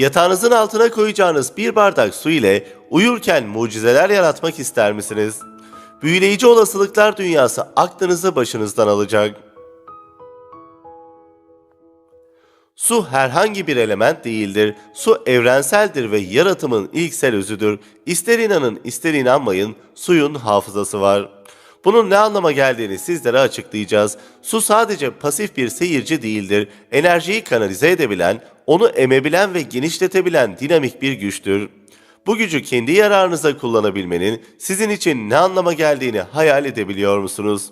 Yatağınızın altına koyacağınız bir bardak su ile uyurken mucizeler yaratmak ister misiniz? Büyüleyici olasılıklar dünyası aklınızı başınızdan alacak. Su herhangi bir element değildir. Su evrenseldir ve yaratımın ilksel özüdür. İster inanın ister inanmayın suyun hafızası var. Bunun ne anlama geldiğini sizlere açıklayacağız. Su sadece pasif bir seyirci değildir. Enerjiyi kanalize edebilen, onu emebilen ve genişletebilen dinamik bir güçtür. Bu gücü kendi yararınıza kullanabilmenin sizin için ne anlama geldiğini hayal edebiliyor musunuz?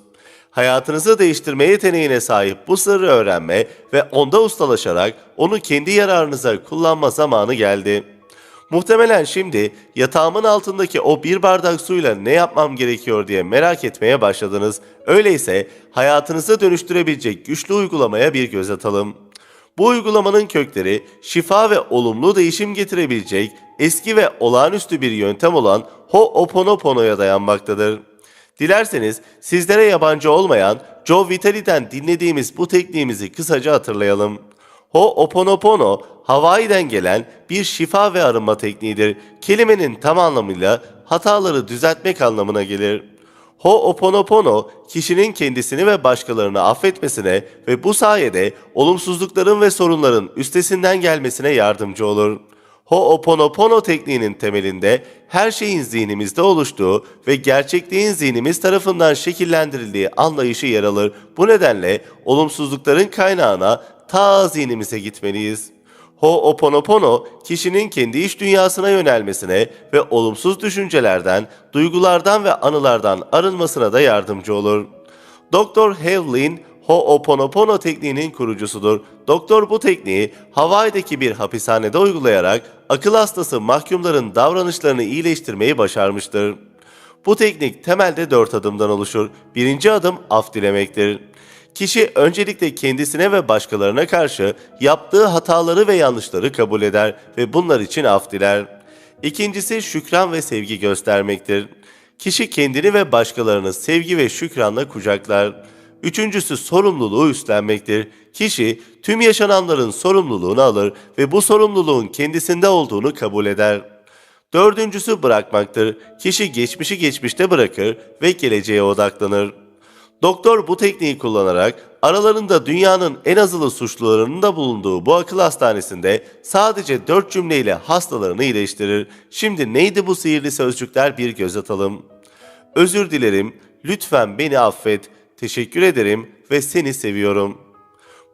Hayatınızı değiştirme yeteneğine sahip bu sırrı öğrenme ve onda ustalaşarak onu kendi yararınıza kullanma zamanı geldi. Muhtemelen şimdi yatağımın altındaki o bir bardak suyla ne yapmam gerekiyor diye merak etmeye başladınız. Öyleyse hayatınızı dönüştürebilecek güçlü uygulamaya bir göz atalım. Bu uygulamanın kökleri şifa ve olumlu değişim getirebilecek eski ve olağanüstü bir yöntem olan Ho'oponopono'ya dayanmaktadır. Dilerseniz sizlere yabancı olmayan Joe Vitale'den dinlediğimiz bu tekniğimizi kısaca hatırlayalım. Ho'oponopono, Hawaii'den gelen bir şifa ve arınma tekniğidir. Kelimenin tam anlamıyla hataları düzeltmek anlamına gelir. Ho'oponopono, kişinin kendisini ve başkalarını affetmesine ve bu sayede olumsuzlukların ve sorunların üstesinden gelmesine yardımcı olur. Ho'oponopono tekniğinin temelinde her şeyin zihnimizde oluştuğu ve gerçekliğin zihnimiz tarafından şekillendirildiği anlayışı yer alır. Bu nedenle olumsuzlukların kaynağına ta zihnimize gitmeliyiz. Ho'oponopono, kişinin kendi iç dünyasına yönelmesine ve olumsuz düşüncelerden, duygulardan ve anılardan arınmasına da yardımcı olur. Dr. Hevlin, Ho'oponopono tekniğinin kurucusudur. Doktor bu tekniği Hawaii'deki bir hapishanede uygulayarak akıl hastası mahkumların davranışlarını iyileştirmeyi başarmıştır. Bu teknik temelde dört adımdan oluşur. Birinci adım af dilemektir. Kişi öncelikle kendisine ve başkalarına karşı yaptığı hataları ve yanlışları kabul eder ve bunlar için af diler. İkincisi şükran ve sevgi göstermektir. Kişi kendini ve başkalarını sevgi ve şükranla kucaklar. Üçüncüsü sorumluluğu üstlenmektir. Kişi tüm yaşananların sorumluluğunu alır ve bu sorumluluğun kendisinde olduğunu kabul eder. Dördüncüsü bırakmaktır. Kişi geçmişi geçmişte bırakır ve geleceğe odaklanır. Doktor bu tekniği kullanarak aralarında dünyanın en azılı suçlularının da bulunduğu bu akıl hastanesinde sadece dört cümleyle hastalarını iyileştirir. Şimdi neydi bu sihirli sözcükler bir göz atalım. Özür dilerim, lütfen beni affet, teşekkür ederim ve seni seviyorum.''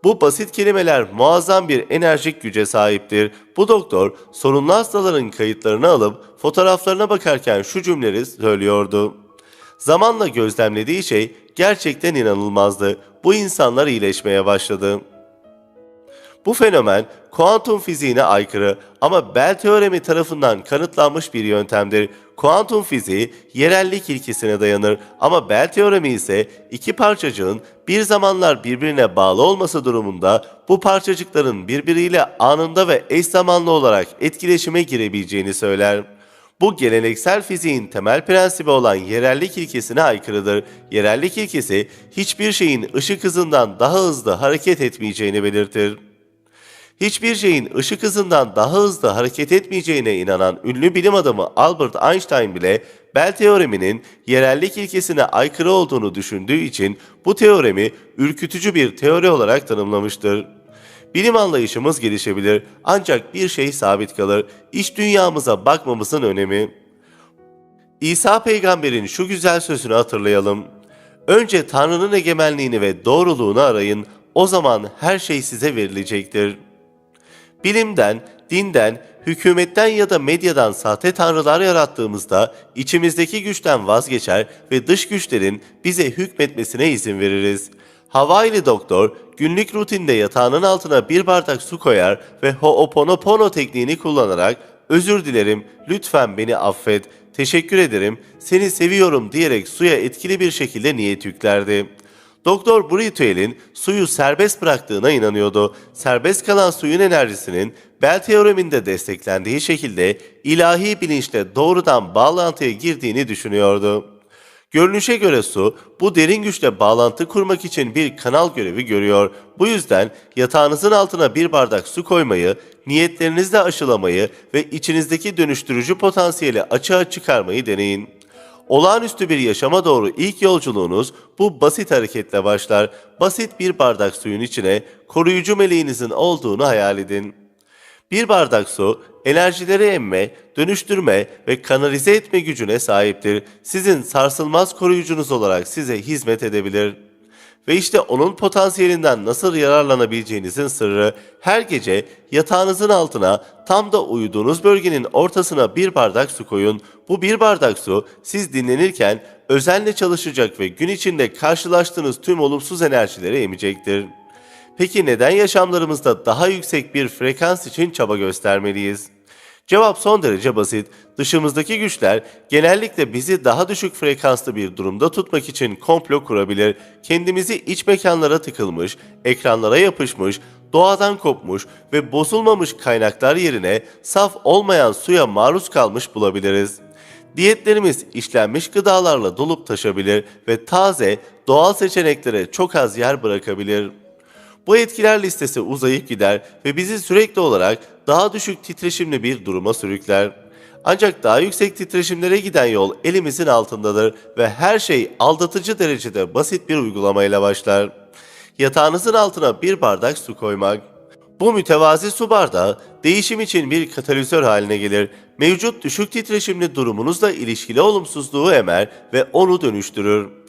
Bu basit kelimeler muazzam bir enerjik güce sahiptir. Bu doktor sorunlu hastaların kayıtlarını alıp fotoğraflarına bakarken şu cümleleri söylüyordu. Zamanla gözlemlediği şey gerçekten inanılmazdı. Bu insanlar iyileşmeye başladı. Bu fenomen kuantum fiziğine aykırı ama Bell teoremi tarafından kanıtlanmış bir yöntemdir. Kuantum fiziği yerellik ilkesine dayanır ama Bell teoremi ise iki parçacığın bir zamanlar birbirine bağlı olması durumunda bu parçacıkların birbiriyle anında ve eş zamanlı olarak etkileşime girebileceğini söyler. Bu geleneksel fiziğin temel prensibi olan yerellik ilkesine aykırıdır. Yerellik ilkesi hiçbir şeyin ışık hızından daha hızlı hareket etmeyeceğini belirtir. Hiçbir şeyin ışık hızından daha hızlı hareket etmeyeceğine inanan ünlü bilim adamı Albert Einstein bile Bell teoreminin yerellik ilkesine aykırı olduğunu düşündüğü için bu teoremi ürkütücü bir teori olarak tanımlamıştır. Bilim anlayışımız gelişebilir ancak bir şey sabit kalır. İç dünyamıza bakmamızın önemi. İsa peygamberin şu güzel sözünü hatırlayalım. Önce Tanrı'nın egemenliğini ve doğruluğunu arayın, o zaman her şey size verilecektir. Bilimden, dinden, hükümetten ya da medyadan sahte tanrılar yarattığımızda içimizdeki güçten vazgeçer ve dış güçlerin bize hükmetmesine izin veririz. Hawaii'li doktor günlük rutinde yatağının altına bir bardak su koyar ve Ho'oponopono tekniğini kullanarak özür dilerim, lütfen beni affet, teşekkür ederim, seni seviyorum diyerek suya etkili bir şekilde niyet yüklerdi. Doktor bu ritüelin suyu serbest bıraktığına inanıyordu. Serbest kalan suyun enerjisinin Bell teoreminde desteklendiği şekilde ilahi bilinçle doğrudan bağlantıya girdiğini düşünüyordu. Görünüşe göre su bu derin güçle bağlantı kurmak için bir kanal görevi görüyor. Bu yüzden yatağınızın altına bir bardak su koymayı, niyetlerinizle aşılamayı ve içinizdeki dönüştürücü potansiyeli açığa çıkarmayı deneyin. Olağanüstü bir yaşama doğru ilk yolculuğunuz bu basit hareketle başlar. Basit bir bardak suyun içine koruyucu meleğinizin olduğunu hayal edin. Bir bardak su enerjileri emme, dönüştürme ve kanalize etme gücüne sahiptir. Sizin sarsılmaz koruyucunuz olarak size hizmet edebilir. Ve işte onun potansiyelinden nasıl yararlanabileceğinizin sırrı her gece yatağınızın altına tam da uyuduğunuz bölgenin ortasına bir bardak su koyun. Bu bir bardak su siz dinlenirken özenle çalışacak ve gün içinde karşılaştığınız tüm olumsuz enerjileri emecektir. Peki neden yaşamlarımızda daha yüksek bir frekans için çaba göstermeliyiz? Cevap son derece basit. Dışımızdaki güçler genellikle bizi daha düşük frekanslı bir durumda tutmak için komplo kurabilir. Kendimizi iç mekanlara tıkılmış, ekranlara yapışmış, doğadan kopmuş ve bozulmamış kaynaklar yerine saf olmayan suya maruz kalmış bulabiliriz. Diyetlerimiz işlenmiş gıdalarla dolup taşabilir ve taze, doğal seçeneklere çok az yer bırakabilir. Bu etkiler listesi uzayıp gider ve bizi sürekli olarak daha düşük titreşimli bir duruma sürükler. Ancak daha yüksek titreşimlere giden yol elimizin altındadır ve her şey aldatıcı derecede basit bir uygulamayla başlar. Yatağınızın altına bir bardak su koymak. Bu mütevazi su bardağı değişim için bir katalizör haline gelir. Mevcut düşük titreşimli durumunuzla ilişkili olumsuzluğu emer ve onu dönüştürür.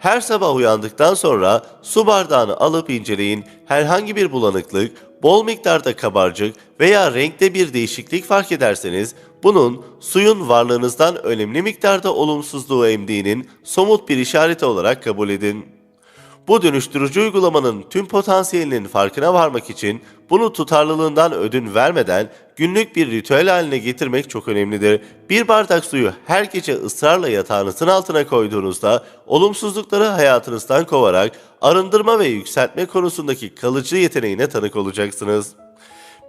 Her sabah uyandıktan sonra su bardağını alıp inceleyin. Herhangi bir bulanıklık, bol miktarda kabarcık veya renkte bir değişiklik fark ederseniz bunun suyun varlığınızdan önemli miktarda olumsuzluğu emdiğinin somut bir işareti olarak kabul edin. Bu dönüştürücü uygulamanın tüm potansiyelinin farkına varmak için bunu tutarlılığından ödün vermeden günlük bir ritüel haline getirmek çok önemlidir. Bir bardak suyu her gece ısrarla yatağınızın altına koyduğunuzda olumsuzlukları hayatınızdan kovarak arındırma ve yükseltme konusundaki kalıcı yeteneğine tanık olacaksınız.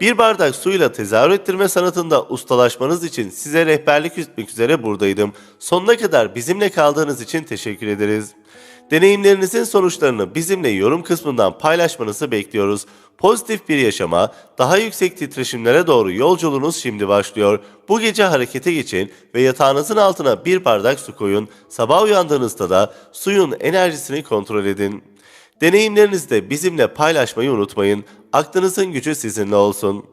Bir bardak suyla tezahür ettirme sanatında ustalaşmanız için size rehberlik etmek üzere buradaydım. Sonuna kadar bizimle kaldığınız için teşekkür ederiz. Deneyimlerinizin sonuçlarını bizimle yorum kısmından paylaşmanızı bekliyoruz. Pozitif bir yaşama, daha yüksek titreşimlere doğru yolculuğunuz şimdi başlıyor. Bu gece harekete geçin ve yatağınızın altına bir bardak su koyun. Sabah uyandığınızda da suyun enerjisini kontrol edin. Deneyimlerinizi de bizimle paylaşmayı unutmayın. Aklınızın gücü sizinle olsun.